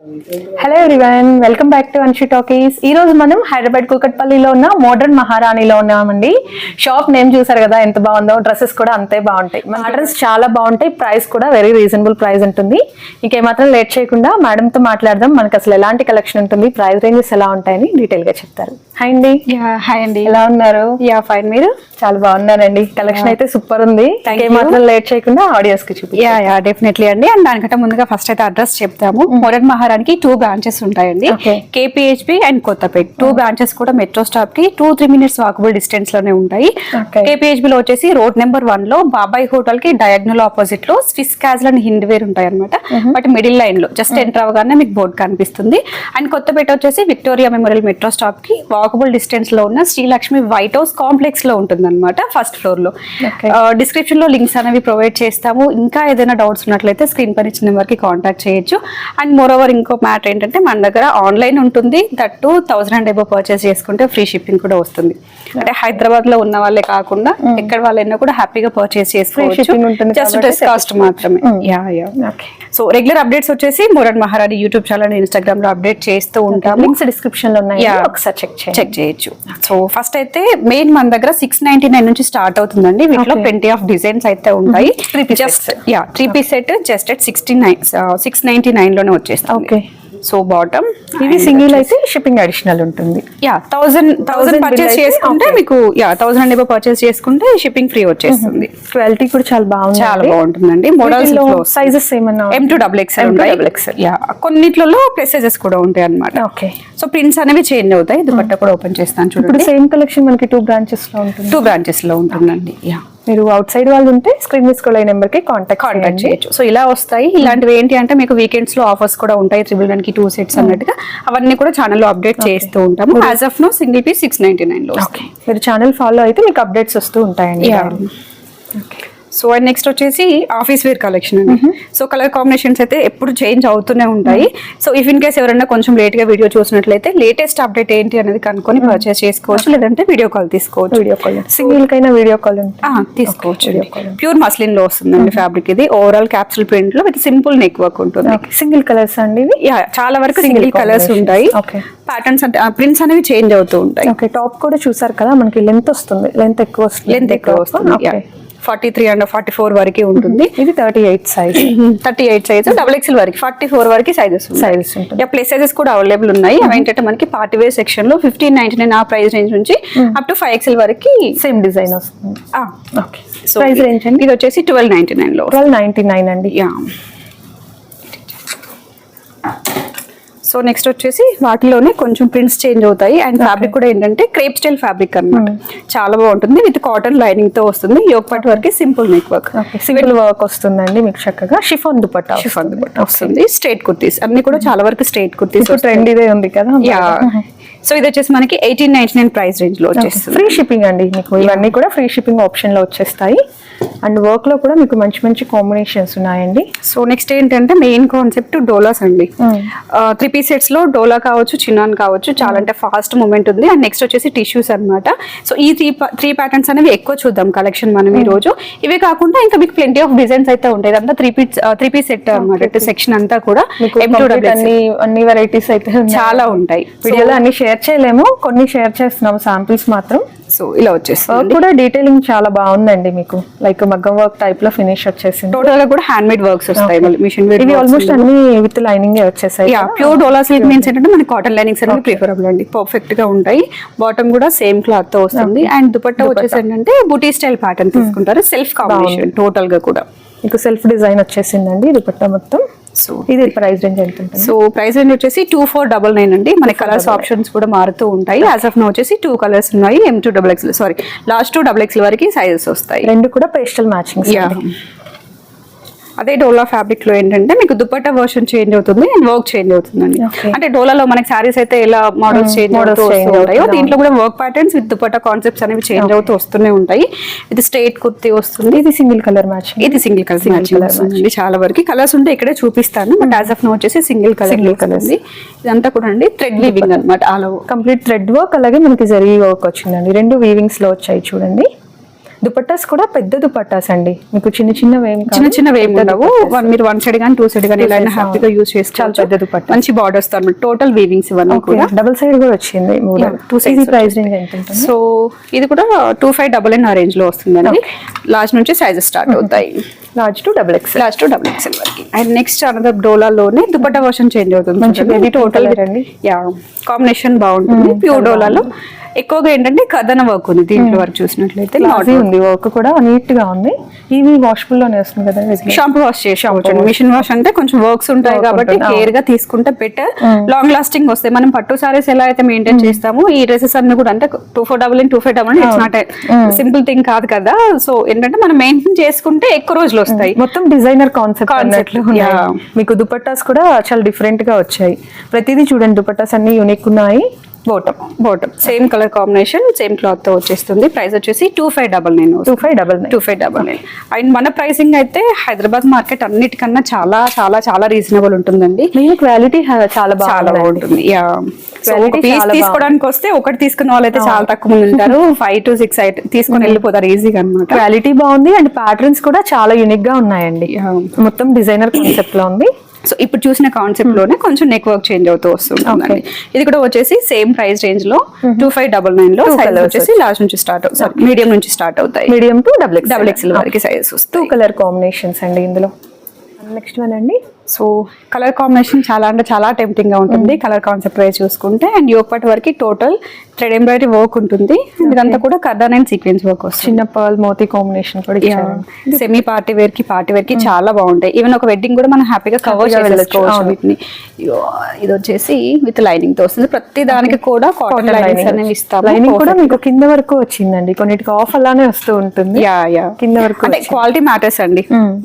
Hello everyone welcome back to Anshi talkies ఈ రోజు మనం హైదరాబాద్ కూకట్పల్లిలో ఉన్న మోడర్న్ మహారాణిలో ఉన్నామండి. షాప్ నేమ్ చూసారు కదా ఎంత బాగుందో డ్రెస్సెస్ కూడా అంతే బాగుంటాయి. డ్రెస్ చాలా బాగుంటాయి ప్రైస్ కూడా వెరీ రీజనబుల్ ప్రైస్ ఉంటుంది. ఇంకేమాత్రం లేట్ చేయకుండా మేడం తో మాట్లాడదాం. మనకి అసలు ఎలాంటి కలెక్షన్ ఉంటుంది ప్రైస్ రేంజెస్ ఎలా ఉంటాయని డీటెయిల్గా చెప్తారు. హాయ్ అండి. హాయ్ అండి. ఎలా ఉన్నారు? యా ఫైన్ మీరు? చాలా బాగున్నానండి. కలెక్షన్ అయితే సూపర్ ఉంది. ఇంకేమాత్రం లేట్ చేయకుండా ఆడియన్స్కి చూపి యా యా డెఫినెట్లీ అండి. అండ్ దానికంటే ముందుగా ఫస్ట్ అయితే అడ్రస్ చెప్తాము. మోడర్న్ మహారానికి టూ బ్రాంచెస్ ఉంటాయండి. KPHB and Kothapet two branches కూడా మెట్రో స్టాప్కి టూ త్రీ మినిట్స్ వాకబుల్ డిస్టెన్స్లోనే ఉంటాయి. కేపీహెచ్బి లో వచ్చేసి రోడ్ నెంబర్ వన్లో బాబాయ్ హోటల్కి డయాగ్నల్ ఆపోజిట్లో స్విస్ క్యాజల్ అండ్ హిండ్వేర్ ఉంటాయి అనమాట బట్ మిడిల్ లైన్లో జస్ట్ ఎంటర్ అవగానే మీకు బోర్డ్ కనిపిస్తుంది. అండ్ కొత్తపేట వచ్చేసి విక్టోరియా మెమోరియల్ మెట్రో స్టాప్కి వాకబుల్ డిస్టెన్స్లో ఉన్న శ్రీలక్ష్మి వైట్ హౌస్ కాంప్లెక్స్లో ఉంటుంది అనమాట ఫస్ట్ ఫ్లోర్లో. డిస్క్రిప్షన్లో లింక్స్ అనేవి ప్రొవైడ్ చేస్తాము. ఇంకా ఏదైనా డౌట్స్ ఉన్నట్లయితే స్క్రీన్ పైన ఇచ్చిన నెంబర్కి కాంటాక్ట్ చేయొచ్చు. అండ్ మోర్ ఓవర్ ఇంకో మ్యాటర్ ఏంటంటే మన దగ్గర ఆన్లైన్ ఉంటుంది. That thousand and above purchase చేసుకుంటే ఫ్రీ షిప్పింగ్ కూడా వస్తుంది. అంటే హైదరాబాద్లో ఉన్న వాళ్ళే కాకుండా ఎక్కడ వాళ్ళైనా కూడా హ్యాపీగా పర్చేస్ చేసుకోవచ్చు. జస్ట్ డ్రెస్ కాస్ట్ మాత్రమే. Yeah yeah okay so regular updates వచ్చేసి మురడ్ మహారాణి యూట్యూబ్ ఛానల్ ఇన్స్టాగ్రామ్లో అప్డేట్ చేస్తూ ఉంటాము. లింక్స్ డిస్క్రిప్షన్లో ఉన్నాయి. ఒకసారి చెక్ చెక్ చేయొచ్చు. సో ఫస్ట్ అయితే మెయిన్ మన దగ్గర సిక్స్ నైన్టీ నైన్ నుంచి స్టార్ట్ అవుతుందండి. వీటిలో. ట్వంటీ ఆఫ్ డిజైన్స్ అయితే ఉంటాయి. Three piece just sets. Yeah three piece set just at sixty nine six ninety నైన్లోనే వచ్చేస్తుంది. Okay. సో బాటమ్ ఇది సింగిల్ అయితే షిప్పింగ్ అడిషనల్ ఉంటుంది. యా థౌసండ్ థౌసండ్ పర్చేస్ చేసుకుంటే. మీకు యా థౌసండ్ ఏబో పర్చేస్ చేసుకుంటే shipping free వచ్చేస్తుంది. క్వాలిటీ కూడా చాలా బాగుంది చాలా బాగుంటుందండి. మోడల్స్ సైజెస్ ఏమన్నా M two double XL double XL. Yeah కొన్నిట్లలో ప్రెసెజెస్ కూడా ఉంటాయి అన్నమాట. ఓకే సో ప్రింట్స్ అనేవి చేంజ్ అవుతాయి. దుపట్టా కూడా ఓపెన్ చేస్తాను చూడండి. సేమ్ కలెక్షన్ మనకి టూ బ్రాంచెస్లో ఉంటుంది. టూ బ్రాంచెస్లో ఉంటుందండి. యా మీరు అవుట్ సైడ్ వాళ్ళు ఉంటే స్క్రీన్ మీద స్క్రోల్ అయిన నెంబర్కి కాంటాక్ట్ కాంటాక్ట్ చేయొచ్చు. సో ఇలా వస్తాయి. ఇలాంటివి ఏంటి అంటే మీకు వీకెండ్స్లో ఆఫర్స్ కూడా ఉంటాయి. త్రిబుల్ వన్కి టూ సెట్స్ అన్నట్టుగా. అవన్నీ కూడా ఛానల్లో అప్డేట్ చేస్తూ ఉంటాము. As of now single piece six ninety నైన్లో ఓకే మీరు ఛానల్ ఫాలో అయితే మీకు అప్డేట్స్ వస్తూ ఉంటాయండి. Yeah. సో అండ్ నెక్స్ట్ వచ్చేసి ఆఫీస్ వేర్ కలెక్షన్ అండి. సో కలర్ కాంబినేషన్స్ అయితే ఎప్పుడు చేంజ్ అవుతూనే ఉంటాయి. సో ఇఫ్ ఇన్ కేస్ ఎవరైనా కొంచెం లేట్గా వీడియో చూసినట్లయితే లేటెస్ట్ అప్డేట్ ఏంటి అనేది కనుక్కొని పర్చేస్ చేసుకోవచ్చు లేదంటే వీడియో కాల్ తీసుకోవచ్చు. వీడియో కాల్ సింగిల్ కైనా వీడియో కాల్ తీసుకోవచ్చు video call. ప్యూర్ మస్లిన్లో వస్తుందండి ఫ్యాబ్రిక్ ఇది. ఓవరాల్ క్యాప్సూల్ ప్రింట్లో విత్ సింపుల్ నెక్ వర్క్ ఉంటుంది. సింగిల్ కలర్స్ అండి చాలా వరకు సింగిల్ కలర్స్. ఉంటాయి. ప్యాటర్న్స్ అంటే ప్రింట్స్ అనేవి చేంజ్ అవుతూ ఉంటాయి. ఓకే టాప్ కూడా చూసారు కదా మనకి లెంత్ వస్తుంది. లెంత్ ఎక్కువ వస్తుంది. లెంత్ ఎక్కువ వస్తుంది forty three and forty four వరకు ఉంటుంది. ఇది thirty eight size thirty eight size double XL వరకు ఫార్టీ ఫోర్ వరకు సైజెస్ Sizes ఉంటుంది. యా ప్లస్ సైజెస్ కూడా అవైలబుల్ ఉన్నాయి. అవి ఏంటంటే మనకి పార్టీ వేర్ సెక్షన్లో ఫిఫ్టీన్ నైన్టీ నైన్ ఆ ప్రైస్ రేంజ్ నుంచి అప్ టు ఫైవ్ ఎక్స్ఎల్ వరకు సేమ్ డిజైన్ వస్తుంది. ఓకే సో ప్రైస్ రేంజ్ అండి? ఇది వచ్చేసి ట్వెల్వ్ నైన్టీ నైన్లో ట్వెల్వ్ నైన్టీ నైన్ అండి యా సో నెక్స్ట్ వచ్చేసి వాటిలోనే కొంచెం ప్రింట్స్ చేంజ్ అవుతాయి. అండ్ ఫ్యాబ్రిక్ కూడా ఏంటంటే క్రేప్ స్టైల్ ఫ్యాబ్రిక్ అన్నమాట. చాలా బాగుంటుంది. విత్ కాటన్ లైనింగ్తో వస్తుంది. యోగ్ పట్ వరకు simple neck work single work వస్తుందండి మీకు చక్కగా. షిఫాన్ దుపట్టా షిఫాన్ వస్తుంది. స్ట్రైట్ కుర్తీస్. అన్ని కూడా చాలా వరకు స్ట్రైట్ కుర్తీస్ ట్రెండ్ ఇదే ఉంది కదా. యా సో ఇది వచ్చేసి మనకి ఎయిటీన్ నైన్టీ నైన్ ప్రైస్ రేంజ్లో వచ్చేస్తుంది. ఫ్రీ షిప్పింగ్ అండి మీకు. ఇవన్నీ కూడా ఫ్రీ షిప్పింగ్ ఆప్షన్లో వచ్చేస్తాయి. అండ్ వర్క్లో కూడా మీకు మంచి మంచి కాంబినేషన్స్ ఉన్నాయండి. సో నెక్స్ట్ ఏంటంటే మెయిన్ కాన్సెప్ట్ డోలాస్ అండి. త్రీ పీస్ సెట్స్లో డోలా కావచ్చు చిన్నాన్ కావచ్చు చాలా అంటే ఫాస్ట్ మూమెంట్ ఉంది. అండ్ నెక్స్ట్ వచ్చేసి టిష్యూస్ అన్నమాట. సో ఈ త్రీ త్రీ ప్యాటర్న్స్ అనేవి ఎక్కువ చూద్దాం కలెక్షన్ మనం ఈ రోజు ఇవే కాకుండా ఇంకా మీకు ప్lenty ఆఫ్ డిజైన్స్ అయితే ఉంటాయి. ఇదంతా three piece three piece set అనమాట సెక్షన్ అంతా కూడా అన్ని అన్ని వెరైటీస్ అయితే. చాలా ఉంటాయి. వీడియోలో అన్ని షేర్ చేయలేము. కొన్ని షేర్ చేస్తున్నాము శాంపిల్స్ మాత్రం. సో ఇలా వచ్చేస్తుంది వర్క్ కూడా డీటెయిలింగ్ చాలా బాగుందండి మీకు. లైక్ మగ్గం వర్క్ టైప్లో ఫినిష్ వచ్చేసింది. టోటల్గా కూడా హ్యాండ్ మేడ్ వర్క్స్ వస్తాయి మిషన్ ఇవి ఆల్మోస్ట్ అన్ని విత్ లైనింగ్ వచ్చేసాయి ప్యూర్ డోలా సిల్క్ మీన్స్ ఏంటంటే మనకి కాటన్ లైనింగ్స్ అనేవి ప్రిఫరబుల్ అండి. పర్ఫెక్ట్గా ఉంటాయి. బాటమ్ కూడా సేమ్ క్లాత్తో వస్తుంది. అండ్ దుపట్టా వచ్చేసి ఏంటంటే బుటీ స్టైల్ ప్యాటర్న్ తీసుకుంటారు. సెల్ఫ్ కాంబినేషన్ టోటల్గా కూడా. మీకు సెల్ఫ్ డిజైన్ వచ్చేసిందండి దుపట్టా మొత్తం. సో ఇది ప్రైస్ రేంజ్ ఎంత ఉంటుంది? సో ప్రైస్ రేంజ్ వచ్చేసి టూ ఫోర్ డబల్ నైన్ అండి. మన కలర్స్ ఆప్షన్స్ కూడా మారుతూ ఉంటాయి. యాజ్ ఆఫ్ నో వచ్చేసి టూ కలర్స్ ఉన్నాయి. M two double XL sorry last two double XL వరకు సైజెస్ వస్తాయి. రెండు కూడా పేస్టల్ మ్యాచింగ్ అదే డోలా ఫ్యాబ్రిక్లో ఏంటంటే మీకు దుపట్టా వర్షన్ చేంజ్ అవుతుంది అండ్ వర్క్ చేంజ్ అవుతుందండి. అంటే డోలాలో మనకి సారీస్ అయితే ఎలా మోడల్స్ చేంజ్ models అవుతూ ఉంటాయో. దీంట్లో కూడా work patterns with dupatta concepts అనేవి చేంజ్ అవుతూ వస్తూనే ఉంటాయి. ఇది స్ట్రైట్ కుర్తీ వస్తుంది. ఇది సింగిల్ కలర్ మ్యాచింగ్ ఇది సింగిల్ కలర్ మ్యాచింగ్ చాలా వరకు. కలర్స్ ఉంటే ఇక్కడే చూపిస్తాను బట్ యాజ్ ఆఫ్ నో వచ్చేసి సింగిల్ కలర్. ఉంది ఇదంతా కూడా అండి థ్రెడ్ వీవింగ్ అనమాట కంప్లీట్ థ్రెడ్ వర్క్ అలాగే మనకి జరీ వర్క్ వచ్చిందండి. రెండు వీవింగ్స్లో వచ్చాయి చూడండి. దుపట్టాస్ కూడా పెద్ద దుపట్టాస్ అండి. మీకు చిన్న చిన్నవి ఏం కాదు. చిన్న చిన్నవి ఏమి పెద్ద ఉండవు. వన్ మీరు వన్ సైడ్ కానీ టూ సైడ్ కానీ ఇలా హ్యాపీగా యూస్ చేసుకోవచ్చు చాలా పెద్ద దుపట్టా. మంచి బార్డర్స్తో టోటల్ వీవింగ్స్ ఇవన్నీ కూడా. డబుల్ సైడ్ కూడా వచ్చింది sides ఇది ప్రైస్ రేంజ్ ఎంత సో ఇది కూడా టూ ఫైవ్ డబల్ ఎన్ ఆ రేంజ్లో వస్తుందండి లాస్ట్ నుంచి సైజెస్ స్టార్ట్ అవుతాయి. Large to double X last double XL వరకు. అండ్ నెక్స్ట్ అనదర్ డోలాలోనే దుపట్టా వర్షన్ చేంజ్ అవుతుంది. మంచి టోటల్ అండి. యా కాంబినేషన్ బాగుంటుంది. ప్యూర్ డోలాలో ఎక్కువగా ఏంటంటే కథన వర్క్ ఉంది. దీంట్లో వరకు చూసినట్లయితే ఉంది వర్క్ కూడా నీట్గా ఉంది. ఇది వాషబుల్లోనే వస్తుంది కదా షాంపూ వాష్ చేసుకోవచ్చు మిషన్ వాష్ అంటే కొంచెం వర్క్స్ ఉంటాయి కాబట్టి కేర్గా తీసుకుంటే బెటర్ లాంగ్ లాస్టింగ్ వస్తాయి. మనం పట్టు సారీస్ ఎలా అయితే మెయింటైన్ చేస్తామో ఈ డ్రెస్సెస్ అన్ని కూడా అంటే two four double two five double it's not simple thing కాదు కదా. సో ఏంటంటే మనం మెయింటైన్ చేసుకుంటే ఎక్కువ రోజులు వస్తాయి. మొత్తం డిజైనర్ కాన్సెప్ట్ yeah. మీకు దుపట్టాస్ కూడా చాలా డిఫరెంట్గా వచ్చాయి. ప్రతిదీ చూడండి దుపట్టాస్ అన్ని యూనిక్ ఉన్నాయి. Bottom bottom same colour combination same క్లాత్తో వచ్చేస్తుంది. ప్రైస్ వచ్చేసి two five double nine two five double two five double nine and మన ప్రైసింగ్ అయితే హైదరాబాద్ మార్కెట్ అన్నిటికన్నా చాలా చాలా చాలా రీజనబుల్ ఉంటుందండి. మెయిన్ క్వాలిటీ చాలా చాలా బాగుంటుంది. యా పీస్ తీసుకోవడానికి వస్తే ఒకటి తీసుకున్న వాళ్ళు అయితే చాలా తక్కువ మంది ఉంటారు. ఫైవ్ టు సిక్స్ తీసుకొని వెళ్ళిపోతారు ఈజీగా అనమాట క్వాలిటీ బాగుంది. అండ్ ప్యాటర్న్స్ కూడా చాలా యూనిక్గా ఉన్నాయండి. మొత్తం డిజైనర్ కాన్సెప్ట్లో ఉంది. సో ఇప్పుడు చూసిన కాన్సెప్ట్లోనే కొంచెం నెక్ వర్క్ చేంజ్ అవుతూ వస్తుంటుందండి ఇది కూడా వచ్చేసి సేమ్ ప్రైస్ రేంజ్లో టూ ఫైవ్ డబల్ నైన్లో colours వచ్చేసి లాస్ట్ నుంచి స్టార్ట్ అవుతాయి. మీడియం నుంచి స్టార్ట్ అవుతాయి. Medium to double X double XL వరకు. సైజెస్ టూ కలర్ కాంబినేషన్స్ అండి ఇందులో. నెక్స్ట్ వన్ అండి. సో కలర్ కాంబినేషన్ చాలా అంటే చాలా టెంప్టింగ్గా ఉంటుంది. కలర్ కాన్సెప్ట్ వైజ్ చూసుకుంటే అండ్ యోగపట్ వరకు టోటల్ థ్రెడ్ ఎంబ్రాయిడరీ వర్క్ ఉంటుంది. ఇదంతా కూడా కర్దాన్ అండ్ సీక్వెన్స్ వర్క్ వస్తుంది. చిన్న పర్ల్ మోతీ కాంబినేషన్ కూడా సెమీ పార్టీ వేర్కి పార్టీ వేర్కి చాలా బాగుంటాయి. ఈవెన్ ఒక వెడ్డింగ్ కూడా మనం హ్యాపీగా కవర్. చేసుకోవచ్చు అవును. వీటిని ఇది వచ్చేసి విత్ లైనింగ్తో వస్తుంది. ప్రతి దానికి కూడా కాటన్ లైనింగ్స్ అనేవి ఇస్తాము. లైనింగ్ కూడా మీకు కింద వరకు వచ్చిందండి. కొన్నిటికి ఆఫ్ అలానే వస్తూ ఉంటుంది. యా యా కింద వరకు అంటే క్వాలిటీ మ్యాటర్స్ అండి.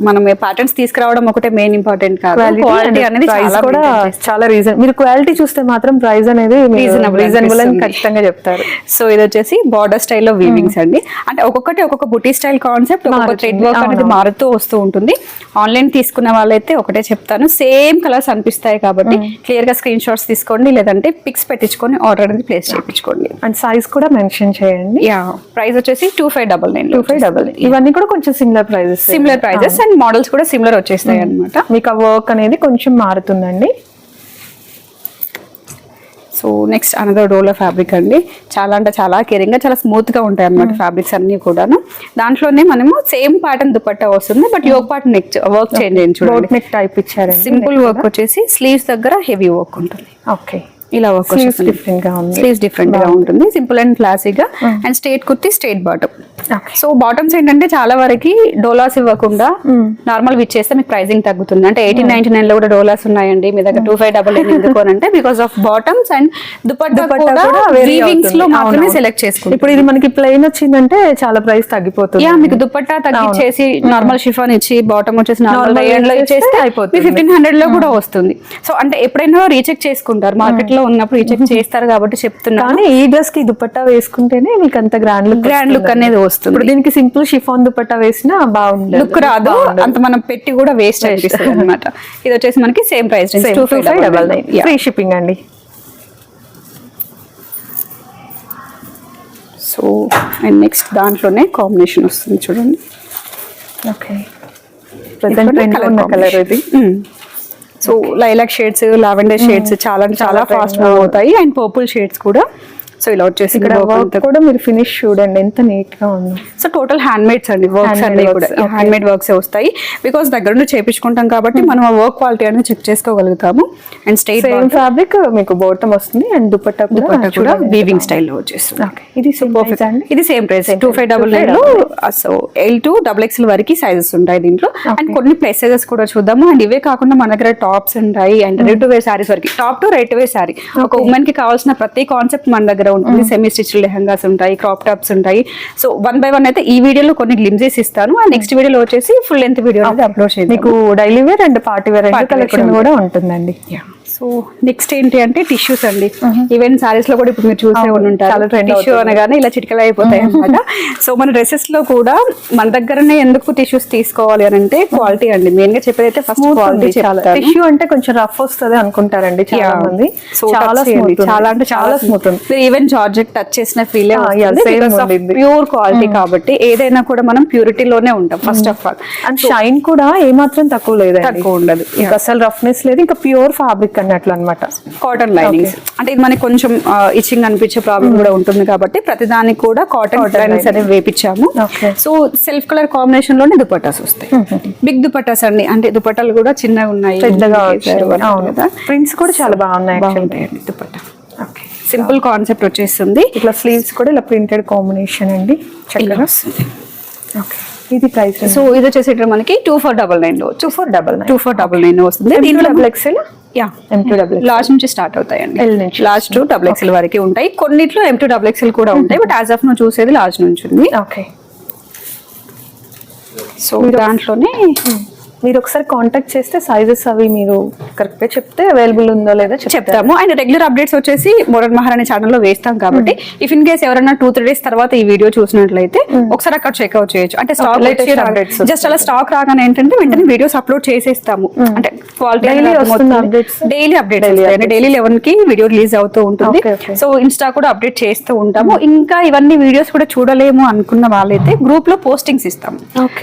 మనం ప్యాటర్న్స్ తీసుకురావడం ఒకటే మెయిన్ ఇంపార్టెంట్ కాదు. క్వాలిటీ అనేది ప్రైస్ కూడా. చాలా రీజన్ మీరు క్వాలిటీ చూస్తే మాత్రం ప్రైస్ అనేది Reasonable రీజనబుల్ అని. ఖచ్చితంగా చెప్తారు. సో ఇది వచ్చేసి బార్డర్ స్టైల్లో వీవింగ్స్ అండి. అంటే ఒక్కొక్కటి ఒక్కొక్క బుటీ స్టైల్ కాన్సెప్ట్ ఒక్కొక్క. థ్రెడ్ వర్క్ అనేది. మారుతూ వస్తూ ఉంటుంది. ఆన్లైన్ తీసుకున్న వాళ్ళైతే ఒకటే చెప్తాను. సేమ్ కలర్స్ అనిపిస్తాయి కాబట్టి క్లియర్గా స్క్రీన్ షాట్స్ తీసుకోండి లేదంటే పిక్స్ పెట్టించుకొని ఆర్డర్ అనేది ప్లేస్ చేయించుకోండి. అండ్ సైజ్ కూడా మెన్షన్ చేయండి. యా ప్రైస్ వచ్చేసి two five double nine two five double ఇవన్నీ కూడా కొంచెం similar prices similar prices and models కూడా సిమిలర్ వచ్చేస్తాయి అనమాట మీకు ఆ వర్క్ అనేది కొంచెం మారుతుందండి. So next another roll fabric అండి. చాలా అంటే చాలా కేరింగ్గా చాలా స్మూత్గా ఉంటాయి అనమాట ఫ్యాబ్రిక్స్ అన్ని కూడాను. దాంట్లోనే మనము సేమ్ ప్యాటర్న్ దుపట్టా వస్తుంది బట్ యోగ్ పార్ట్ నెక్ వర్క్ చేంజ్ అయింది చూడండి. నెక్ టైప్ ఇచ్చారండి సింపుల్ వర్క్ వచ్చేసి స్లీవ్స్ దగ్గర హెవీ వర్క్ ఉంటుంది. ఓకే ఇలా వర్క్ స్లీవ్స్ డిఫరెంట్గా ఉంది. స్లీవ్స్ డిఫరెంట్గా ఉంటుంది. సింపుల్ అండ్ క్లాసీగా and straight kurti straight bottom. So bottoms ఏంటంటే చాలా వరకు డోలాస్ ఇవ్వకుండా నార్మల్ ఇచ్చేస్తే మీకు ప్రైసింగ్ తగ్గుతుంది. అంటే ఎయిటీన్ నైన్టీ నైన్లో కూడా డోలాస్ ఉన్నాయండి. మీ దగ్గర టూ ఫైవ్ డబల్ ఎందుకు అని అంటే because of bottoms and dupatta కూడా వీవింగ్స్. లో మాత్రమే. సెలెక్ట్ చేసుకుంటాం. ఇప్పుడు ఇది మనకి ప్లెయిన్ వచ్చిందంటే చాలా ప్రైస్ తగ్గిపోతుంది. యా మీకు దుపట్టా తగ్గించేసి నార్మల్ షిఫాన్ ఇచ్చి బాటమ్ వచ్చేసి నార్మల్లో ఇచ్చేస్తే ఇచ్చేస్తే అయిపోతుంది. ఫిఫ్టీన్ హండ్రెడ్లో కూడా వస్తుంది. సో అంటే ఎప్పుడైనా రీచెక్ చేసుకుంటారు. మార్కెట్లో ఉన్నప్పుడు రీచెక్ చేస్తారు కాబట్టి చెప్తున్నా. కానీ ఈ డ్రెస్కి దుపట్టా వేసుకుంటేనే మీకు అంత గ్రాండ్ లుక్ గ్రాండ్ లుక్ అనేది వస్తుంది. ఇప్పుడు దీనికి సింపుల్ షిఫాన్ దుపట్టా వేసినా బాగుంది లుక్ రాదు. అంత మనం పెట్టి కూడా వేస్ట్ అనిపిస్తుంది అనమాట ఇది వచ్చేసి మనకి same price two five double nine free shipping అండి. సో అండ్ నెక్స్ట్ దాంట్లోనే కాంబినేషన్ వస్తుంది చూడండి. ఓకే ప్రజెంట్ కలర్ ఇది. So lilac shades lavender shades చాలా చాలా ఫాస్ట్ మూవ్ అవుతాయి. అండ్ పర్పుల్ షేడ్స్ కూడా. సో ఇలా వచ్చేసి ఇక్కడ వర్క్ కూడా మీరు ఫినిష్ చూడండి ఎంత నీట్గా ఉంది. సో టోటల్ హ్యాండ్ మేడ్స్ అండి వర్క్స్ అన్ని works, కూడా. హ్యాండ్ మేడ్ వర్క్స్ వస్తాయి. బికాస్ దగ్గర నుండి చేపించుకుంటాం కాబట్టి మనం ఆ వర్క్ క్వాలిటీ అనేది చెక్ చేసుకోగలుగుతాము. అండ్ స్టేట్ ఫ్యాబ్రిక్ మీకు బోటం వస్తుంది అండ్ దుపట్టా కూడా కూడా. వీవింగ్ స్టైల్లో వచ్చేస్తుంది. ఇది Perfect. అండి? ఇది same price two five double నైన్లో so L to double XL వరకు సైజెస్ ఉంటాయి దీంట్లో. అండ్ కొన్ని ప్లస్ సైజెస్ కూడా చూద్దాము. అండ్ ఇవే కాకుండా మన దగ్గర టాప్స్ ఉంటాయి. And ready to wear saris వరకు. Top to ready to wear sari ఒక ఉమెన్కి కావాల్సిన ప్రతి కాన్సెప్ట్ మన దగ్గర ఉంటుంది. సెమీ స్టిచ్ లెహంగాస్ ఉంటాయి క్రాప్ టాప్స్ ఉంటాయి. సో వన్ బై వన్ అయితే ఈ వీడియోలో కొన్ని గ్లిమ్సెస్ ఇస్తాను. అండ్ నెక్స్ట్ వీడియోలో వచ్చేసి ఫుల్ లెంత్ వీడియో అప్లోడ్ చేద్దాం. మీకు daily wear and party wear collection కూడా కూడా ఉంటుందండి. సో నెక్స్ట్ ఏంటి అంటే టిష్యూస్ అండి. ఈవెన్ సారీస్లో కూడా ఇప్పుడు మీరు చూసే ఉంటారు. టిష్యూ. అనగానే ఇలా చిటికలు అయిపోతాయి అనమాట సో మన డ్రెస్సెస్లో కూడా మన దగ్గరనే ఎందుకు టిష్యూస్ తీసుకోవాలి అని అంటే క్వాలిటీ అండి. మెయిన్గా చెప్పేది అయితే ఫస్ట్ క్వాలిటీ టిష్యూ అంటే కొంచెం రఫ్ వస్తుంది అనుకుంటారండి చాలా మంది సో చాలా స్మూత్ చాలా అంటే చాలా స్మూత్ ఉంది. ఈవెన్ జార్జెట్ టచ్ చేసిన ఫీల్. ప్యూర్ క్వాలిటీ కాబట్టి ఏదైనా కూడా మనం ప్యూరిటీలోనే ఉంటాం first of all and shine కూడా ఏమాత్రం తక్కువ లేదండి. తక్కువ ఉండదు. అసలు రఫ్నెస్ లేదు. ఇంకా ప్యూర్ ఫ్యాబ్రిక్ అన్నట్లు అనమాట కాటన్ లైనింగ్స్ అంటే ఇది మనకి కొంచెం ఇచ్చింగ్ అనిపించే ప్రాబ్లం కూడా ఉంటుంది కాబట్టి ప్రతిదానికి కూడా కాటన్ లైనింగ్స్ అనేవి వేపించాము. సో సెల్ఫ్ కలర్ కాంబినేషన్లోనే దుపట్టాస్ వస్తాయి. బిగ్ దుపట్టాస్ అండి. అంటే దుపట్టాలు కూడా చిన్నగా ఉన్నాయి. పెద్దగా. ప్రింట్స్ కూడా చాలా బాగున్నాయి దుపట్టా. సింపుల్ కాన్సెప్ట్ వచ్చేస్తుంది ఇట్లా స్లీవ్స్ కూడా ఇలా ప్రింటెడ్ కాంబినేషన్ అండి. చక్కగా. వస్తుంది. ఓకే ఇది ప్రైస్ సో ఇది వచ్చేసి మనకి టూ ఫోర్ డబల్ నైన్లో two four double two four double nine వస్తుంది. దీంట్లో double XL yeah M to double last నుంచి స్టార్ట్ అవుతాయండి. నుంచి. లాస్ట్ టు డబుల్ ఎక్స్ఎల్ వరకు ఉంటాయి. కొన్నిట్లో ఎం టూ డబుల్ ఎక్స్ఎల్ కూడా ఉంటాయి బట్ యాజ్ ఆఫ్ నువ్వు చూసేది లాస్ట్ నుంచి ఉంది. ఓకే సో దాంట్లోనే మీరు ఒకసారి కాంటాక్ట్ చేస్తే సైజెస్ అవి మీరు కరెక్ట్గా చెప్తే అవైలబుల్ ఉందో లేదో చెప్తాము. అండ్ రెగ్యులర్ అప్డేట్స్ వచ్చేసి మోడల్ మహారాణి ఛానల్లో వేస్తాం కాబట్టి ఇఫ్ ఇన్ కేస్ ఎవరైనా టూ త్రీ డేస్ తర్వాత ఈ వీడియో చూసినట్లయితే ఒకసారి అక్కడ చెక్అవుట్ చేయొచ్చు. అంటే స్టాక్ జస్ట్ అలా స్టాక్ రాగానే ఏంటంటే వెంటనే వీడియోస్ అప్లోడ్ చేసేస్తాము. అంటే క్వాలిటీ? డైలీ అప్డేట్ డైలీ లెవెన్కి వీడియో రిలీజ్ అవుతూ ఉంటుంది. సో ఇన్స్టా కూడా అప్డేట్ చేస్తూ ఉంటాము. ఇంకా ఇవన్నీ వీడియోస్ కూడా చూడలేము అనుకున్న వాళ్ళైతే గ్రూప్లో పోస్టింగ్స్ ఇస్తాము.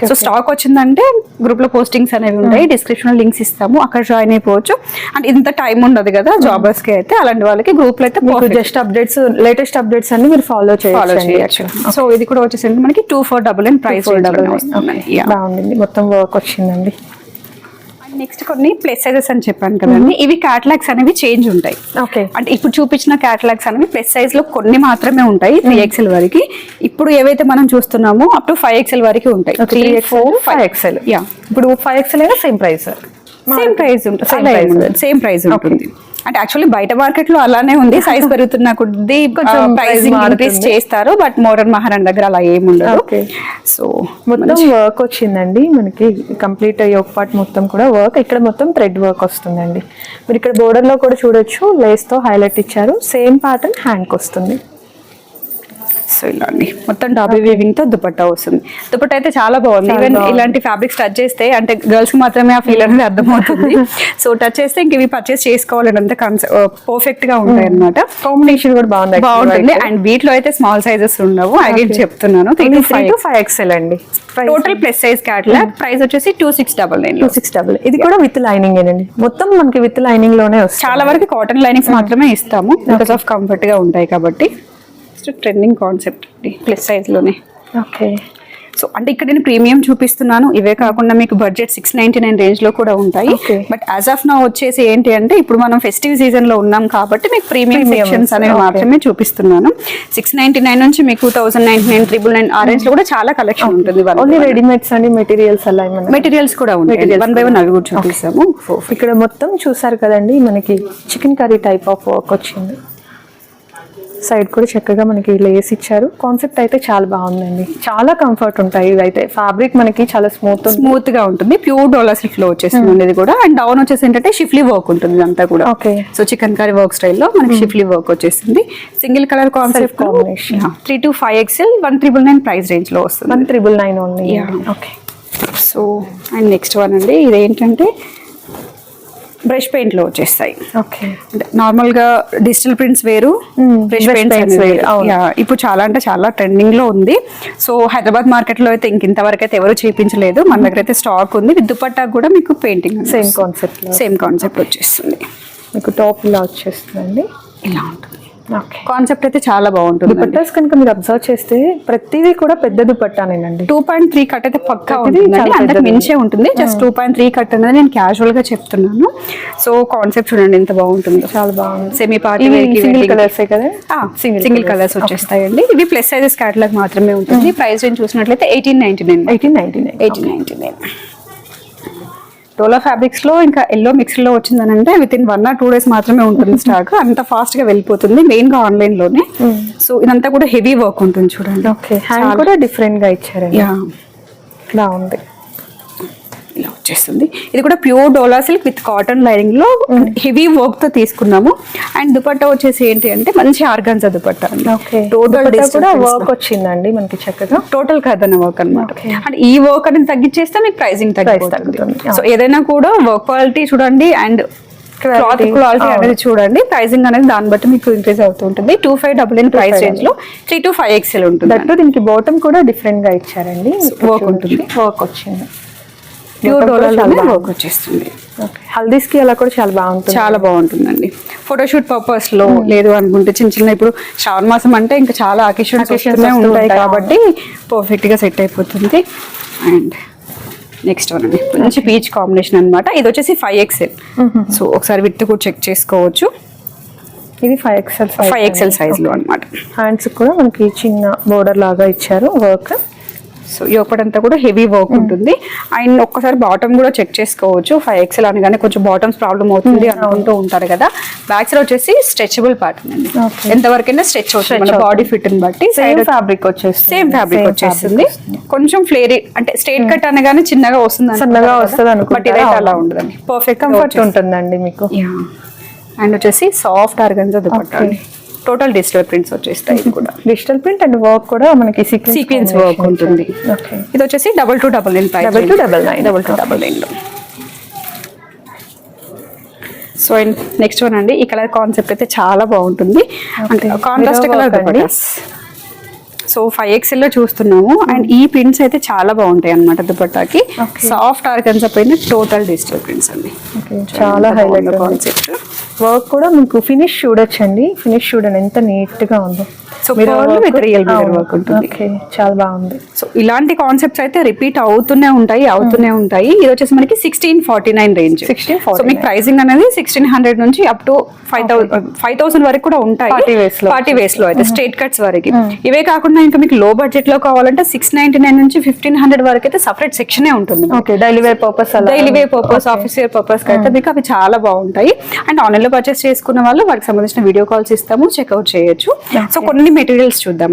సో స్టాక్ వచ్చిందంటే గ్రూప్లో పోస్టింగ్స్ అనేవి ఉంటాయి. డిస్క్రిప్షన్ లింక్స్ ఇస్తాము. అక్కడ జాయిన్ అయిపోవచ్చు. అండ్ ఇంత టైం ఉండదు కదా జాబర్స్కి అయితే. అలాంటి వాళ్ళకి గ్రూప్లో అయితే జస్ట్ అప్డేట్స్ లేటెస్ట్ అప్డేట్స్ అన్ని మీరు ఫాలో ఫాలో చేయొచ్చు. చేయొచ్చు సో ఇది కూడా వచ్చేసి మనకి two four double and price double బాగుంది. మొత్తం వర్క్ వచ్చిందండి. నెక్స్ట్ కొన్ని ప్లస్ సైజెస్ అని చెప్పాను కదండి. ఇవి క్యాటలాగ్స్ అనేవి చేంజ్ ఉంటాయి. ఓకే. అంటే ఇప్పుడు చూపించిన క్యాటలాగ్స్ అనేవి ప్లస్ సైజ్లో కొన్ని మాత్రమే ఉంటాయి త్రీ ఎక్స్ఎల్ వరకు. ఇప్పుడు ఏవైతే మనం చూస్తున్నామో అప్ టు ఫైవ్ ఎక్స్ఎల్ వరకు ఉంటాయి. Three four five XL yeah ఇప్పుడు ఫైవ్ ఎక్స్ఎల్ అయినా సేమ్ ప్రైస్ సేమ్ ప్రైస్ ఉంటుంది. సేమ్ ప్రైస్ ఉంటుంది. అంటే యాక్చువల్లీ బయట మార్కెట్లో అలానే ఉంది సైజ్ పెరుగుతున్న కొద్ది ప్రైసింగ్. ఇంక్రీస్ చేస్తారు బట్ మోడర్న్ మహారాణ్ దగ్గర అలా ఏమి ఉండదు. Okay. సో మొత్తం వర్క్ వచ్చిందండి. మనకి కంప్లీట్ ఒక పార్ట్ మొత్తం కూడా వర్క్ ఇక్కడ మొత్తం థ్రెడ్ వర్క్ వస్తుందండి. మీరు ఇక్కడ border లో కూడా చూడొచ్చు లేస్తో హైలైట్ ఇచ్చారు. సేమ్ ప్యాటర్న్ హ్యాండ్ వస్తుంది. సో ఇలా అండి మొత్తం డాబీ వీవింగ్తో దుపట్టా వస్తుంది. దుపట్టా అయితే చాలా బాగుంది. ఈవెన్. ఇలాంటి ఫ్యాబ్రిక్స్ టచ్ చేస్తే అంటే గర్ల్స్కి మాత్రమే ఆ ఫీల్ అనేది అర్థమవుతుంది. సో టచ్ చేస్తే ఇంక ఇవి పర్చేస్ చేసుకోవాలని అంత పర్ఫెక్ట్గా ఉంటాయి అనమాట కాంబినేషన్ కూడా బాగుంది బాగుంటుంది. అండ్ వీటిలో అయితే స్మాల్ సైజెస్ ఉండవు. అగైన్ చెప్తున్నాను. Three to three five to five XL అండి. Total plus size catalogue price వచ్చేసి two six double nine two six double ఇది కూడా విత్ లైనింగ్ ఏనండి. మొత్తం మనకి విత్ లైనింగ్లోనే వస్తుంది. చాలా వరకు కాటన్ లైనింగ్స్ మాత్రమే ఇస్తాము. బికాస్ ఆఫ్ కంఫర్ట్గా ఉంటాయి కాబట్టి. ట్రెండింగ్ కాన్సెప్ట్ ప్లస్ సైజ్లోనే ఓకే. సో అంటే ఇక్కడ నేను ప్రీమియం చూపిస్తున్నాను. ఇవే కాకుండా మీకు బడ్జెట్ సిక్స్ నైన్టీ నైన్ రేంజ్లో కూడా ఉంటాయి. బట్ యాజ్ ఆఫ్ నా వచ్చేసి ఏంటి అంటే ఇప్పుడు మనం ఫెస్టివ్ సీజన్లో ఉన్నాం కాబట్టి మీకు ప్రీమియం సెక్షన్స్ అనేవి. మాత్రమే చూపిస్తున్నాను. సిక్స్ నైన్టీ నైన్ నుంచి మీకు thousand ninety nine triple nine ఆ రేంజ్లో కూడా చాలా కలెక్షన్ ఉంటుంది ఓన్లీ రెడీమేడ్స్ అండి మెటీరియల్స్ అలా మెటీరియల్స్ కూడా ఉంటాయి. వన్ బై వన్ అవి కూడా చూపిస్తాము. ఇక్కడ మొత్తం చూసారు కదండి మనకి chicken curry type of work వచ్చింది. సైడ్ కూడా చక్కగా మనకి లేస్ ఇచ్చారు. కాన్సెప్ట్ అయితే చాలా బాగుందండి. చాలా కంఫర్ట్ ఉంటాయి ఇవైతే. ఫ్యాబ్రిక్ మనకి చాలా స్మూత్ స్మూత్గా ఉంటుంది. ప్యూర్ డోలా సిల్క్లో వచ్చేస్తుంది ఇది కూడా. అండ్ డౌన్ వచ్చేసి ఏంటంటే షిఫ్లీ వర్క్ ఉంటుంది ఇదంతా కూడా. Okay. So chicken curry work స్టైల్లో మనకి షిఫ్లీ వర్క్ వచ్చేసింది single colour concept combination. Three to five XL one triple nine price రేంజ్లో వస్తుంది. One triple nine only. Okay so and next one అండి. ఇదేంటంటే బ్రష్ పెయింట్లో వచ్చేస్తాయి. ఓకే. అంటే నార్మల్గా డిజిటల్ ప్రింట్స్ వేరు బ్రష్ పెయింట్స్ వేరు. ఇప్పుడు చాలా అంటే చాలా ట్రెండింగ్లో ఉంది. సో హైదరాబాద్ మార్కెట్లో అయితే ఇంక ఇంతవరకు అయితే ఎవరు చేయించలేదు మన దగ్గర అయితే స్టాక్ ఉంది. విత్ దుపట్టా కూడా మీకు painting same concept same concept వచ్చేస్తుంది. మీకు టాప్ ఇలా వచ్చేస్తుందండి. ఇలా ఉంటుంది. కాన్సెప్ట్ అయితే చాలా బాగుంటుంది దుపట్టాస్ కనుక మీరు అబ్జర్వ్ చేస్తే ప్రతిదీ కూడా పెద్ద దుపట్టానేనండి. టూ పాయింట్ త్రీ కట్ అయితే పక్కా ఉంటుంది అంతకు. మించే ఉంటుంది. Just two point three cut అనేది నేను క్యాజువల్గా చెప్తున్నాను. సో కాన్సెప్ట్ చూడండి ఎంత బాగుంటుందో. చాలా బాగుంది. సెమీ పార్టీ సింగిల్ కలర్సే కదా? సింగిల్ కలర్స్ వచ్చేస్తాయండి. ఇవి ప్లస్ సైజెస్ క్యాటలాగ్ మాత్రమే ఉంటుంది. ప్రైస్ రేంజ్ చూసినట్లయితే eighteen ninety nine eighteen ninety nine eighteen ninety nine dola ఫ్యాబ్రిక్స్లో ఇంకా ఎల్లో మిక్స్లో వచ్చిందని అంటే within one or two days మాత్రమే ఉంటుంది స్టాక్ అంత ఫాస్ట్గా వెళ్ళిపోతుంది మెయిన్గా ఆన్లైన్లోనే సో ఇదంతా కూడా హెవీ వర్క్ ఉంటుంది చూడండి. ఓకే హ్యాండ్ కూడా డిఫరెంట్గా ఇచ్చారండి. యా బాగుంది. ఇలా వచ్చేస్తుంది ఇది కూడా pure dola silk with cotton లైనింగ్లో heavy వర్క్తో తీసుకున్నాము. అండ్ దుపట్టా వచ్చేసి ఏంటి అంటే మంచి ఆర్గాన్జా దుపట్టా టోటల్ కూడా వర్క్ వచ్చిందండి మనకి చక్కగా. టోటల్ కథన వర్క్ అనమాట. అండ్ ఈ వర్క్ అనేది తగ్గించేస్తే మీకు ప్రైసింగ్ తగ్గుతుంది. తగ్గుతుంది. సో ఏదైనా కూడా వర్క్ క్వాలిటీ చూడండి అండ్ క్లాత్. క్వాలిటీ. అనేది చూడండి. ప్రైసింగ్ అనేది దాన్ని బట్టి మీకు ఇంక్రీజ్ అవుతూ ఉంటుంది. Two five double in price రేంజ్లో త్రీ టు ఫైవ్ ఎక్స్ఎల్ ఉంటుంది. దట్టు దీనికి బాటమ్ కూడా డిఫరెంట్గా ఇచ్చారండి. Work ఉంటుంది. వర్క్ వచ్చింది. ప్యూర్ చాలా వర్క్ వచ్చేస్తుంది. ఓకే హల్దీస్కి అలా కూడా చాలా బాగుంటుంది. చాలా బాగుంటుందండి. ఫోటోషూట్ పర్పస్లో లేదు అనుకుంటే చిన్న చిన్న ఇప్పుడు శ్రావణ మాసం అంటే ఇంకా చాలా అకేషన్స్ ఉంటాయి కాబట్టి పర్ఫెక్ట్గా సెట్ అయిపోతుంది. అండ్ నెక్స్ట్ వన్ అండి. మంచి పీచ్ కాంబినేషన్ అన్నమాట. ఇది వచ్చేసి ఫైవ్ ఎక్స్ఎల్ సో ఒకసారి విత్ కూడా చెక్ చేసుకోవచ్చు. ఇది ఫైవ్ ఎక్స్ఎల్ ఫైవ్ ఎక్స్ఎల్ సైజ్లో అన్నమాట. హ్యాండ్స్ కూడా మనకి చిన్న బోర్డర్ లాగా ఇచ్చారు వర్క్ సో ఈ ఒకటంతా కూడా హెవీ వర్క్ ఉంటుంది. అండ్ ఒక్కసారి బాటమ్ కూడా చెక్ చేసుకోవచ్చు. ఫైవ్ ఎక్స్ఎల్ అనగానే కొంచెం బాటమ్స్ ప్రాబ్లమ్ అవుతుంది అనుకుంటూ ఉంటారు కదా. బ్యాక్ సైడ్ వచ్చేసి స్ట్రెచబుల్ ప్యాటర్న్ అండి. ఎంతవరకైనా స్ట్రెచ్ అవుతుంది. బాడీ ఫిట్ని బట్టి సేమ్ సైడ్ ఫ్యాబ్రిక్ వచ్చేస్తుంది. సేమ్ ఫ్యాబ్రిక్ వచ్చేస్తుంది. కొంచెం ఫ్లేరీ అంటే స్ట్రైట్ కట్ అనగానే చిన్నగా వస్తుంది సన్నగా వస్తుంది? ఇదైతే అలా. ఉండదండి. పర్ఫెక్ట్ కంఫర్ట్ ఉంటుందండి మీకు. అండ్ వచ్చేసి soft organza dupatta. Total digital prints వచ్చేస్తాయి ఇది కూడా. డిజిటల్ ప్రింట్ అండ్ వర్క్ కూడా మనకి సీక్వెన్స్ వర్క్ ఉంటుంది. ఇది వచ్చేసి double to double nine Double to double nine. Double to double nine so next one అండి ఈ కలర్ కాన్సెప్ట్ అయితే చాలా బాగుంటుంది. అంటే. Contrast colour. సో ఫైవ్ ఎక్స్ఎల్లో చూస్తున్నాము. అండ్ ఈ ప్రింట్స్ అయితే చాలా బాగుంటాయి అన్నమాట దుపట్టాకి. సాఫ్ట్ ఆర్గన్స్ పైన టోటల్ డిజిటల్ ప్రింట్స్ అండి. చాలా హైలైట్ కాన్సెప్ట్ వర్క్ కూడా మీకు ఫినిష్ చూడొచ్చండి ఫినిష్ చూడండి ఎంత నీట్గా ఉందో. Work ఉంటుంది. Okay, చాలా బాగుంది. సో ఇలాంటి కాన్సెప్ట్స్ అయితే రిపీట్ అవుతూనే ఉంటాయి అవుతూనే ఉంటాయి. ఇది వచ్చేసి మనకి sixteen forty nine range 1649. So మీకు ప్రైసింగ్ అనేది సిక్స్టీన్ హండ్రెడ్ నుంచి up to five thousand five thousand వరకు కూడా ఉంటాయి. పార్టీ వేస్లో అయితే స్ట్రేట్ కట్స్ వరకు. ఇవే కాకుండా ఇంకా మీకు లో బడ్జెట్లో కావాలంటే సిక్స్ నైన్టీ నైన్ నుంచి ఫిఫ్టీన్ హండ్రెడ్ వరకు అయితే సపరేట్ సెక్షనే ఉంటుంది. Okay daily wear purpose daily wear purpose office wear purpose అయితే మీకు అవి చాలా బాగుంటాయి. అండ్ ఆన్లైన్లో పర్చేస్ చేసుకున్న వాళ్ళు వాటికి సంబంధించిన వీడియో కాల్స్ ఇస్తాము చెక్అవుట్ చేయొచ్చు. సో కొన్ని మెటీరియల్స్ చూద్దాం.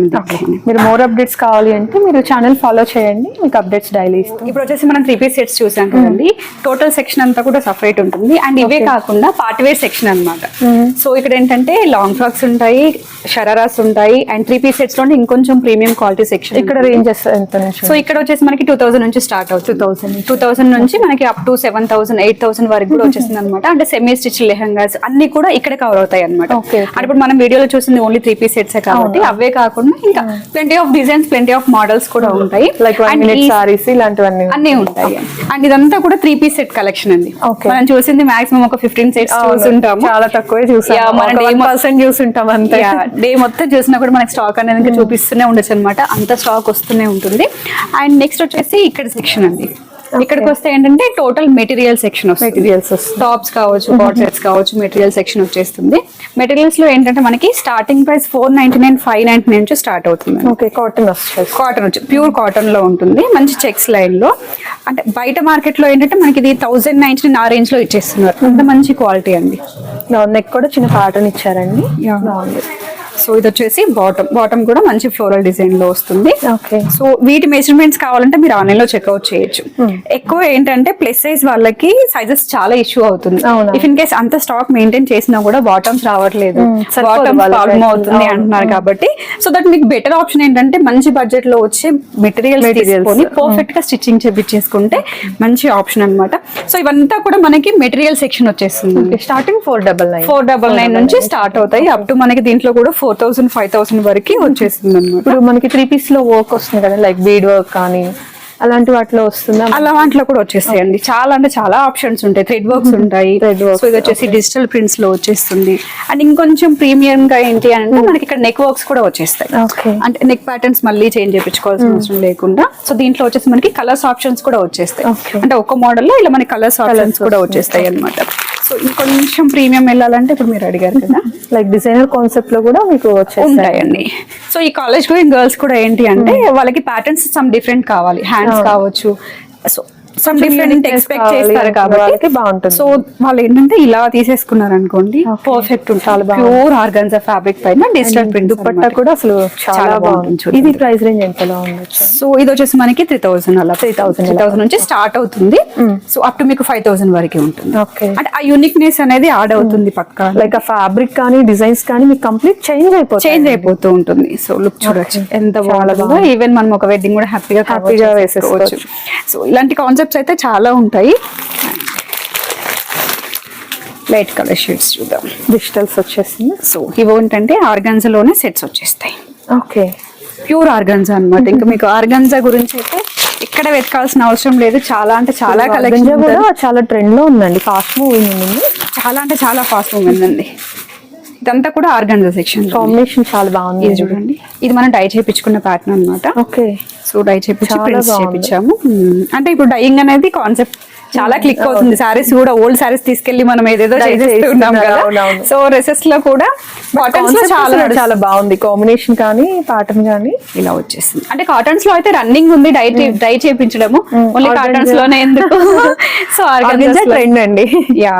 మీరు మోర్ అప్డేట్స్ కావాలి అంటే మీరు ఛానల్ ఫాలో చేయండి మీకు అప్డేట్స్ డైలీ ఇస్తాం. ఇప్పుడు వచ్చేసి మనం త్రీ పీస్ సెట్స్ చూసాం కదండి. టోటల్ సెక్షన్ అంతా కూడా సపరేట్ ఉంటుంది. అండ్ ఇవే కాకుండా పార్టీ వేర్ సెక్షన్ అన్నమాట. సో ఇక్కడ ఏంటంటే లాంగ్ ఫ్రాక్స్ ఉంటాయి షరారాస్ ఉంటాయి అండ్ త్రీ పీస్ సెట్స్లో ఇంకొంచెం ప్రీమియం క్వాలిటీ సెక్షన్ ఇక్కడ రేంజెస్ ఎంత సో ఇక్కడ వచ్చేసి మనకి టూ థౌసండ్ నుంచి స్టార్ట్ అవుతుంది. టూ థౌసండ్ టూ థౌసండ్ నుంచి మనకి up to seven thousand eight thousand వరకు కూడా వచ్చేసింది అనమాట అంటే సెమీ స్టిచ్ లెహంగాస్ అన్ని కూడా ఇక్కడ కవర్ అవుతాయి అనమాట. అంటే ఇప్పుడు మనం వీడియోలో చూసింది ఓన్లీ త్రీ పీస్ సెట్స్ కాబట్టి. అవే కాకుండా ఇంకా plenty of designs plenty of models కూడా ఉంటాయి. మినిట్ ఈ- సారీస్ ఇలాంటివన్నీ అన్నీ ఉంటాయి. అండ్ ఇదంతా కూడా త్రీ పీస్ సెట్ కలెక్షన్ అండి. మనం చూసింది మాక్సిమం ఒక ఫిఫ్టీన్ సెట్స్ చూసుంటాము. చాలా తక్కువే చూసాం మన పర్సెంట్ చూసుంటాం అంతే. డే మొత్తం చూసినా కూడా మనకి స్టాక్ అనేది ఇంకా చూపిస్తూనే ఉండొచ్చు అనమాట అంత స్టాక్ వస్తూనే ఉంటుంది. అండ్ నెక్స్ట్ వచ్చేసి ఇక్కడ సెక్షన్ అండి. ఇక్కడికి వస్తే ఏంటంటే టోటల్ మెటీరియల్ సెక్షన్ వస్తుంది. మెటీరియల్స్ టాప్స్ కావచ్చు సెట్స్ కావచ్చు మెటీరియల్ సెక్షన్ వచ్చేస్తుంది. మెటీరియల్స్లో ఏంటంటే మనకి starting price four ninety nine five ninety nine నుంచి స్టార్ట్ అవుతుంది ఓకే కాటన్ వస్తుంది. కాటన్ వచ్చి ప్యూర్ కాటన్లో ఉంటుంది మంచి చెక్స్ లైన్లో. అంటే బయట మార్కెట్లో ఏంటంటే మనకి ఇది థౌసండ్ నైన్టీ ఆ రేంజ్లో ఇచ్చేస్తున్నారు. అంత మంచి క్వాలిటీ అండి. నెక్ కూడా చిన్న ప్యాటర్న్ ఇచ్చారండి. బాగుంది. సో ఇది వచ్చేసి బాటమ్ బాటమ్ కూడా మంచి ఫ్లోరల్ డిజైన్లో వస్తుంది. సో వీటి మెజర్మెంట్స్ కావాలంటే మీరు ఆన్లైన్లో చెక్అవుట్ చేయొచ్చు. ఎక్కువ ఏంటంటే ప్లస్ సైజ్ వాళ్ళకి సైజెస్ చాలా ఇష్యూ అవుతుంది. ఇఫ్ ఇన్ కేస్ అంత స్టాక్ మెయింటైన్ చేసినా కూడా బాటమ్స్ రావట్లేదు. Hmm, బాటమ్స్ వాళ్ళకి. ప్రాబ్లమ్ అవుతుంది. అంటున్నారు కాబట్టి. సో దట్ మీకు బెటర్ ఆప్షన్ ఏంటంటే మంచి బడ్జెట్లో వచ్చే Materials. తీసుకొని పర్ఫెక్ట్గా స్టిచ్చింగ్ చేపించేసుకుంటే మంచి ఆప్షన్ అన్నమాట. సో ఇవంతా కూడా మనకి మెటీరియల్ సెక్షన్ వచ్చేస్తుంది. Starting four double nine four double nine నుంచి స్టార్ట్ అవుతాయి. అప్ టు మనకి దీంట్లో కూడా ఫోర్ థౌసండ్ ఫైవ్ థౌసండ్ వరకు వచ్చేస్తుంది అనమాట ఇప్పుడు మనకి త్రీ పీస్లో వర్క్ వస్తుంది కదా లైక్ బీడ్ వర్క్ కానీ అలాంటి వాటిలో వస్తుందా? అలా వాటిలో కూడా వచ్చేస్తాయండి. చాలా అంటే చాలా ఆప్షన్స్ ఉంటాయి. థ్రెడ్ వర్క్స్ ఉంటాయి. సో ఇది వచ్చేసి డిజిటల్ ప్రింట్స్లో వచ్చేస్తుంది. అండ్ ఇంకొంచెం ప్రీమియం గా ఏంటి అంటే మనకి ఇక్కడ నెక్ వర్క్స్ కూడా వచ్చేస్తాయి. అంటే నెక్ ప్యాటర్న్స్ మళ్ళీ చేంజ్ చేయించుకోవాల్సిన అవసరం లేకుండా. సో దీంట్లో వచ్చేసి మనకి కలర్స్ ఆప్షన్స్ కూడా వచ్చేస్తాయి. అంటే ఒక మోడల్లో ఇలా మనకి కలర్స్ ఆప్షన్స్ కూడా వచ్చేస్తాయి అన్నమాట. సో ఇంకొంచెం ప్రీమియం వెళ్ళాలంటే ఇప్పుడు మీరు అడిగారు కదా లైక్ డిజైనర్ కాన్సెప్ట్లో కూడా మీకు ఉంటాయండి. సో ఈ కాలేజ్ గోయింగ్ గర్ల్స్ కూడా ఏంటి అంటే వాళ్ళకి ప్యాటర్న్స్ సమ్ డిఫరెంట్ కావాలి. హ్యాండ్స్ కావచ్చు. సో సమ్ డిఫరెంట్ ఎక్స్పెక్ట్ చేస్తారు కాబట్టి బాగుంటుంది. సో వాళ్ళు ఏంటంటే ఇలా తీసేసుకున్నారు అనుకోండి. పర్ఫెక్ట్ ఉంటుంది. ప్యూర్ ఆర్గన్జా ఫ్యాబ్రిక్ పైన డిజిటల్ ప్రింట్ దుపట్టా కూడా అసలు చాలా చూడండి. ఇది ప్రైస్ రేంజ్ ఎంతలో ఉండొచ్చు? సో ఇది వచ్చేసి మనకి త్రీ థౌసండ్ అలా. త్రీ 3000 త్రీ థౌసండ్ నుంచి స్టార్ట్ అవుతుంది. సో అప్ టు మీకు ఫైవ్ థౌసండ్ వరకు ఉంటుంది. అంటే ఆ యూనిక్నెస్ అనేది యాడ్ అవుతుంది పక్కా. లైక్ ఆ ఫ్యాబ్రిక్ కానీ డిజైన్స్ కానీ మీకు కంప్లీట్ చేంజ్ అయిపోతుంది చేంజ్ అయిపోతూ ఉంటుంది. సో లుక్ చూడొచ్చు. ఎంత బాగుందో. ఈవెన్ మనం ఒక వెడ్డింగ్ కూడా హ్యాపీగా హ్యాపీగా వేసేసుకోవచ్చు. సో ఇలాంటి కాన్సెప్ట్స్ అయితే చాలా ఉంటాయి. లైట్ కలర్ షేడ్స్ చూద్దాం. డిజిటల్స్ వచ్చేసింది? సో ఇవి ఏంటంటే ఆర్గాన్జాలోనే సెట్స్ వచ్చేస్తాయి. ఓకే ప్యూర్ ఆర్గాన్జా అన్నమాట. ఇంకా మీకు ఆర్గాన్జా గురించి అయితే ఇక్కడ వెతకాల్సిన అవసరం లేదు. చాలా అంటే చాలా కలెక్షన్ కూడా చాలా ట్రెండ్లో ఉందండి. ఫాస్ట్ మూవింగ్ ఉంది. చాలా అంటే చాలా ఫాస్ట్ మూమెంట్ అండి ఇదంతా కూడా ఆర్గాన్జా సెక్షన్ కాంబినేషన్ చాలా బాగుంది. చూడండి. ఇది మనం డై చేయించుకున్న ప్యాటర్న్ అన్నమాట. Okay. So dye prints hmm. అంటే ఇప్పుడు డైయింగ్ అనేది కాన్సెప్ట్ చాలా క్లిక్ అవుతుంది. సారీస్ కూడా ఓల్డ్ సారీస్ తీసుకెళ్ళి మనం ఏదేదో చేసేస్తున్నాం కదా. సో డ్రెస్సెస్లో కూడా కాటన్స్లో చాలా చాలా బాగుంది. కాంబినేషన్ కానీ ప్యాటర్న్ కానీ. ఇలా వచ్చేసింది. అంటే కాటన్స్లో అయితే రన్నింగ్ ఉంది. డై డై చేపించడము. ఓన్లీ. కాటన్స్లోనే ఎందుకు? సో ఆర్గన్జా ట్రెండ్ అండి. యా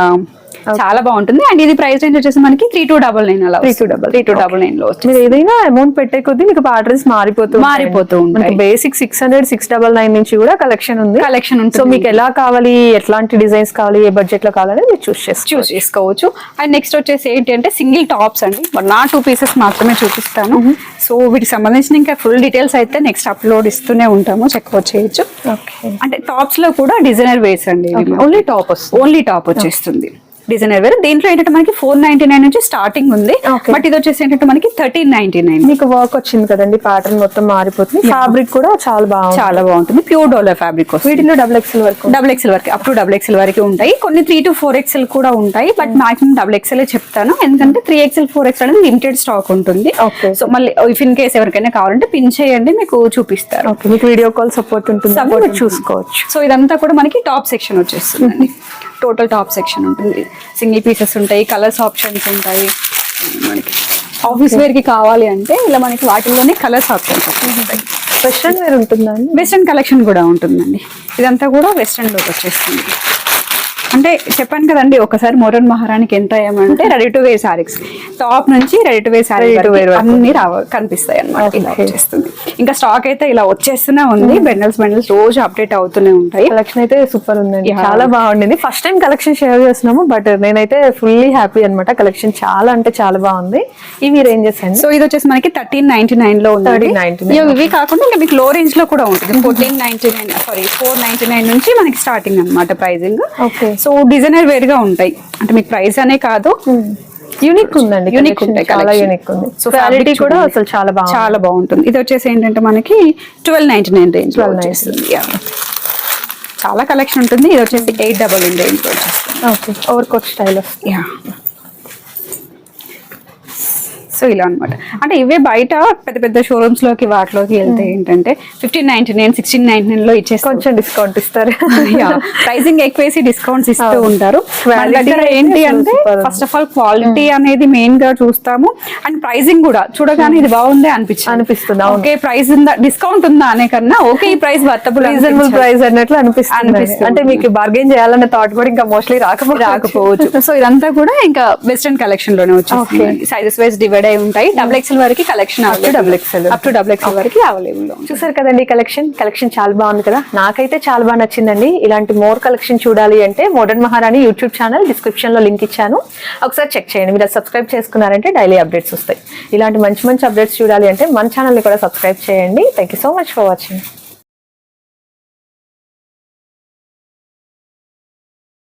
చాలా బాగుంటుంది. అండ్ ఇది ప్రైస్ రేంజ్ వచ్చేసి మనకి త్రీ టూ డబల్ నైన్ అలా 3299. త్రీ టూ డబల్ నైన్లో మీరు ఏదైనా అమౌంట్ పెట్టే కొద్దీ మీకు ప్యాటర్న్స్ మారిపోతూ. మారిపోతూ ఉంటాయి. Basic six hundred six double nine నుంచి కూడా కలెక్షన్ ఉంది. కలెక్షన్ సో ఉంటుంది మీకు ఎలా కావాలి ఎట్లాంటి డిజైన్స్ కావాలి ఏ బడ్జెట్లో కావాలని మీరు చూస్ చేసుకోవచ్చు. చూస్ చేసుకోవచ్చు. అండ్ నెక్స్ట్ వచ్చేసి ఏంటి అంటే సింగిల్ టాప్స్ అండి. వన్ ఆర్ టూ పీసెస్ మాత్రమే చూపిస్తాను. సో వీటికి సంబంధించిన ఇంకా ఫుల్ డీటెయిల్స్ అయితే నెక్స్ట్ అప్లోడ్ ఇస్తూనే ఉంటాము. చెక్అవుట్ చేయొచ్చు. అంటే టాప్స్లో కూడా డిజైనర్ వేస్ అండి. ఓన్లీ టాప్ ఓన్లీ టాప్ వచ్చేస్తుంది. Designer wear. దీంట్లో ఏంటంటే మనకి ఫోర్ నైన్టీ నైన్ నుంచి స్టార్టింగ్ ఉంది. బట్ ఇది వచ్చేసి ఏంటంటే మనకి థర్టీన్ నైన్టీ నైన్ మీకు వర్క్ వచ్చింది కదండి ప్యాటర్న్ మొత్తం మారిపోతుంది. ఫ్యాబ్రిక్ కూడా చాలా బాగుంది. చాలా బాగుంటుంది. ప్యూర్ డోలర్ ఫ్యాబ్రిక్ వస్తుంది. వీటిలో డబుల్ ఎక్స్ఎల్ వరకు డబుల్ ఎక్స్ఎల్ వరకు అప్ టు డబుల్ ఎక్స్ఎల్ వరకు ఉంటాయి. కొన్ని త్రీ టు ఫోర్ ఎక్స్ఎల్ కూడా ఉంటాయి. బట్ మాక్సిమం డబుల్ ఎక్స్ఎల్ చెప్తాను. ఎందుకంటే త్రీ ఎక్స్ఎల్ ఫోర్ ఎక్స్ఎల్ అనేది లిమిటెడ్ స్టాక్ ఉంటుంది. సో మళ్ళీ ఇఫ్ ఇన్ కేస్ ఎవరికైనా కావాలంటే పిన్ చేయండి మీకు చూపిస్తారు. ఓకే మీకు వీడియో కాల్ సపోర్ట్ ఉంటుంది. ఉంటుంది. చూసుకోవచ్చు. సో ఇదంతా కూడా మనకి టాప్ సెక్షన్ వచ్చేస్తుందండి. టోటల్ టాప్ సెక్షన్ ఉంటుంది. సింగిల్ పీసెస్ ఉంటాయి కలర్స్ ఆప్షన్స్ ఉంటాయి. మనకి. ఆఫీస్ వేర్కి కావాలి అంటే ఇలా మనకి వాటిల్లోనే కలర్స్ ఆప్షన్స్ ఉంటాయి. వెస్ట్రన్ వేర్ ఉంటుందా అండి? వెస్ట్రన్ కలెక్షన్ కూడా ఉంటుందండి. ఇదంతా కూడా వెస్ట్రన్లోకి వచ్చేస్తుంది. అంటే చెప్పాను కదండి ఒకసారి మోరన్ మహారానికి ఎంత అయ్యామంటే ready to wear saris top నుంచి రెడీ టు వేర్ సారీ. అన్ని రావ కనిపిస్తాయి అన్నమాట ఇలా. వచ్చేస్తుంది. ఇంకా స్టాక్ అయితే ఇలా వచ్చేస్తూనే ఉంది. బెండల్స్ బెండల్స్ రోజు అప్డేట్ అవుతూనే ఉంటాయి. కలెక్షన్ అయితే సూపర్ ఉందండి. చాలా బాగుండింది. ఫస్ట్ టైం కలెక్షన్ షేర్ చేస్తున్నాము బట్ నేనైతే ఫుల్లీ హ్యాపీ అన్నమాట. కలెక్షన్ చాలా అంటే చాలా బాగుంది. ఇవి రేంజెస్ అండి. సో ఇది వచ్చేసి మనకి థర్టీన్ నైన్టీ నైన్లో ఉంది. 13.99. ఇవి- కాకుండా ఇంకా మీకు లో రేంజ్లో కూడా ఉంటుంది. Fourteen ninety nine sorry four ninety nine నుంచి మనకి స్టార్టింగ్ అన్నమాట ప్రైజింగ్ Okay. సో డిజైనర్ వేర్గా ఉంటాయి. అంటే మీకు ప్రైస్ అనే కాదు. యూనిక్ ఉందండి యూనిక్ ఉంటాయి చాలా. యూనిక్ ఉంది. సో క్వాలిటీ కూడా. అసలు చాలా బాగుంది. చాలా బాగుంటుంది. ఇది వచ్చేసి ఏంటంటే మనకి ట్వెల్వ్ నైన్టీ నైన్ రేంజ్ 12.99. చాలా కలెక్షన్ ఉంటుంది. ఇది వచ్చేసి ఎయిట్ డబల్ నైన్ రేంజ్ వచ్చేస్తుంది okay over coat style yeah so ఇలా అన్నమాట. అంటే ఇవే బయట పెద్ద పెద్ద షోరూమ్స్లోకి వాటిలోకి వెళ్తే ఏంటంటే fifteen ninety nine sixteen ninety నైన్లో ఇచ్చేసి కొంచెం డిస్కౌంట్ ఇస్తారు. ప్రైసింగ్ ఎక్కువేసి డిస్కౌంట్స్ ఇస్తూ. ఉంటారు. దగ్గర ఏంటి అంటే. ఫస్ట్ ఆఫ్ ఆల్ క్వాలిటీ అనేది మెయిన్గా చూస్తాము. అండ్ ప్రైసింగ్ కూడా చూడగానే ఇది బాగుంది అనిపించింది. అనిపిస్తుంది. ఓకే ప్రైస్ ఉందా? డిస్కౌంట్ ఉందా అనే కన్నా ఓకే ఈ ప్రైస్ వర్తబుల్ రీజనబుల్ ప్రైస్ అన్నట్లు అనిపిస్తుంది. అనిపిస్తుంది. అంటే మీకు బార్గెన్ చేయాలన్న థాట్ కూడా ఇంకా మోస్ట్లీ రాకపోతే రాకపోవచ్చు. సో ఇదంతా కూడా ఇంకా వెస్టర్న్ కలెక్షన్లోనే. వచ్చేసి సైజెస్ వైజ్ డివైడ్ అయి ఉంటాయి. డబుల్ ఎక్స్ఎల్ వరకు collection double XL. Up to double XL వరకు అవైలబుల్ చూసారు కదండి కలెక్షన్ కలెక్షన్ చాలా బాగుంది కదా? నాకైతే చాలా బాగా నచ్చిందండి. ఇలాంటి మోర్ కలెక్షన్ చూడాలి అంటే మోడర్న్ మహారాణి యూట్యూబ్ ఛానల్ డిస్క్రిప్షన్లో లింక్ ఇచ్చాను. ఒకసారి చెక్ చేయండి. మీరు సబ్స్క్రైబ్ చేసుకున్నారంటే డైలీ అప్డేట్స్ వస్తాయి. ఇలాంటి మంచి మంచి అప్డేట్స్ చూడాలి అంటే మన ఛానల్ని కూడా సబ్స్క్రైబ్ చేయండి. Thank you so much for watching